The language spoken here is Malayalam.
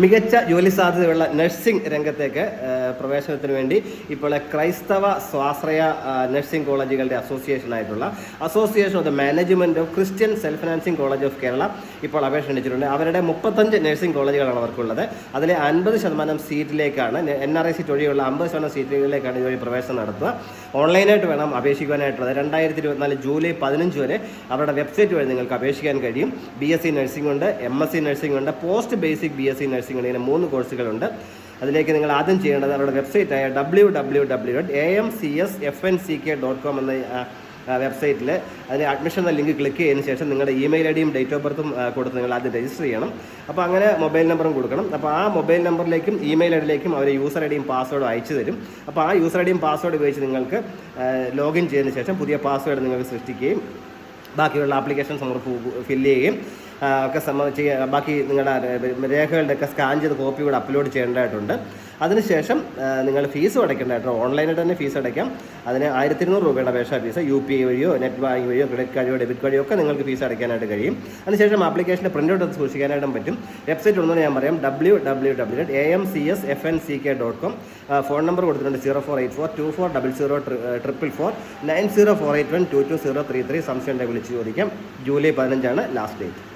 മികച്ച ജോലി സാധ്യതയുള്ള നഴ്സിംഗ് രംഗത്തേക്ക് പ്രവേശനത്തിന് വേണ്ടി ഇപ്പോൾ ക്രൈസ്തവ സ്വാശ്രയ നഴ്സിംഗ് കോളേജുകളുടെ അസോസിയേഷൻ ആയിട്ടുള്ള association of the management of Christian self financing college of Kerala ഇപ്പോൾ അപേക്ഷ ക്ഷണിച്ചിട്ടുണ്ട്. അവരുടെ മുപ്പത്തഞ്ച് നഴ്സിംഗ് കോളേജുകളാണ് അവർക്കുള്ളത്. അതിലെ അൻപത് ശതമാനം സീറ്റിലേക്കാണ് എൻ ആർ ഐ സീറ്റ് ഒഴികെയുള്ള അമ്പത് ശതമാനം സീറ്റുകളിലേക്കാണ് ഇതുവഴി പ്രവേശനം നടത്തുക. ഓൺലൈനായിട്ട് വേണം അപേക്ഷിക്കുവാനായിട്ടുള്ളത്. രണ്ടായിരത്തി ഇരുപത്തിനാല് ജൂലൈ പതിനഞ്ച് വരെ അവരുടെ വെബ്സൈറ്റ് വഴി നിങ്ങൾക്ക് അപേക്ഷിക്കാൻ കഴിയും. ബി എസ് സി നഴ്സിംഗ് ഉണ്ട് എം എസ് സി നഴ്സിംഗ് ഉണ്ട് post basic B S C nursing ഉണ്ട് ഇങ്ങനെ മൂന്ന് കോഴ്സുകളുണ്ട്. അതിലേക്ക് നിങ്ങൾ ആദ്യം ചെയ്യേണ്ടത് അവരുടെ വെബ്സൈറ്റായ W W W dot A M C S F N C K dot com എന്ന വെബ്സൈറ്റിൽ അതിന് അഡ്മിഷൻ എന്ന ലിങ്ക് ക്ലിക്ക് ചെയ്തതിന് ശേഷം നിങ്ങളുടെ ഇമെയിൽ ഐ ഡിയും ഡേറ്റ് ഓഫ് ബർത്തും കൊടുത്ത് നിങ്ങൾ ആദ്യം രജിസ്റ്റർ ചെയ്യണം. അപ്പോൾ അങ്ങനെ മൊബൈൽ നമ്പറും കൊടുക്കണം. അപ്പോൾ ആ മൊബൈൽ നമ്പറിലേക്കും ഇമെയിൽ ഐ ഡിയിലേക്കും അവർ യൂസർ ഐ ഡിയും പാസ്വേഡും അയച്ചു തരും. അപ്പോൾ ആ യൂസർ ഐ ഡിയും പാസ്വേഡ് ഉപയോഗിച്ച് നിങ്ങൾക്ക് ലോഗിൻ ചെയ്തതിന് ശേഷം പുതിയ പാസ്വേഡ് നിങ്ങൾക്ക് സൃഷ്ടിക്കുകയും ബാക്കിയുള്ള ആപ്ലിക്കേഷൻ നമ്മൾ ഫില്ല് ചെയ്യുകയും ഒക്കെ സംബന്ധിച്ച് ബാക്കി നിങ്ങളുടെ രേഖകളുടെ ഒക്കെ സ്കാൻ ചെയ്ത് കോപ്പി കൂടെ അപ്ലോഡ് ചെയ്യേണ്ടതായിട്ടുണ്ട്. അതിനുശേഷം നിങ്ങൾ ഫീസ് അടയ്ക്കേണ്ടതായിട്ടുണ്ട് ഓൺലൈനായിട്ട് തന്നെ ഫീസ് അടയ്ക്കാം. അതിന് ആയിരത്തി ഇരുന്നൂറ് രൂപയുടെ അപേക്ഷാ ഫീസ് യു പി ഐ വഴിയോ നെറ്റ് ബാങ്ക് വഴിയോ ക്രെഡിറ്റ് കാർഡ് വഴിയോ ഡെബിറ്റ് വഴിയോ ഒക്കെ നിങ്ങൾക്ക് ഫീസ് അടയ്ക്കാനായിട്ട് കഴിയും. അതിനുശേഷം ആപ്ലിക്കേഷന്റെ പ്രിന്റ് ഔട്ട് സൂക്ഷിക്കാനായിട്ടും പറ്റും. വെബ്സൈറ്റ് ഉണ്ടെന്ന് ഞാൻ പറയാം W W W dot A M C S F N C K dot com phone number കൊടുത്തിട്ടുണ്ട് zero four eight four two four double zero triple four nine zero four eight one two two zero three three സംശയം ഉണ്ടെങ്കിൽ വിളിച്ച് ചോദിക്കാം. July പതിനഞ്ചാണ് last date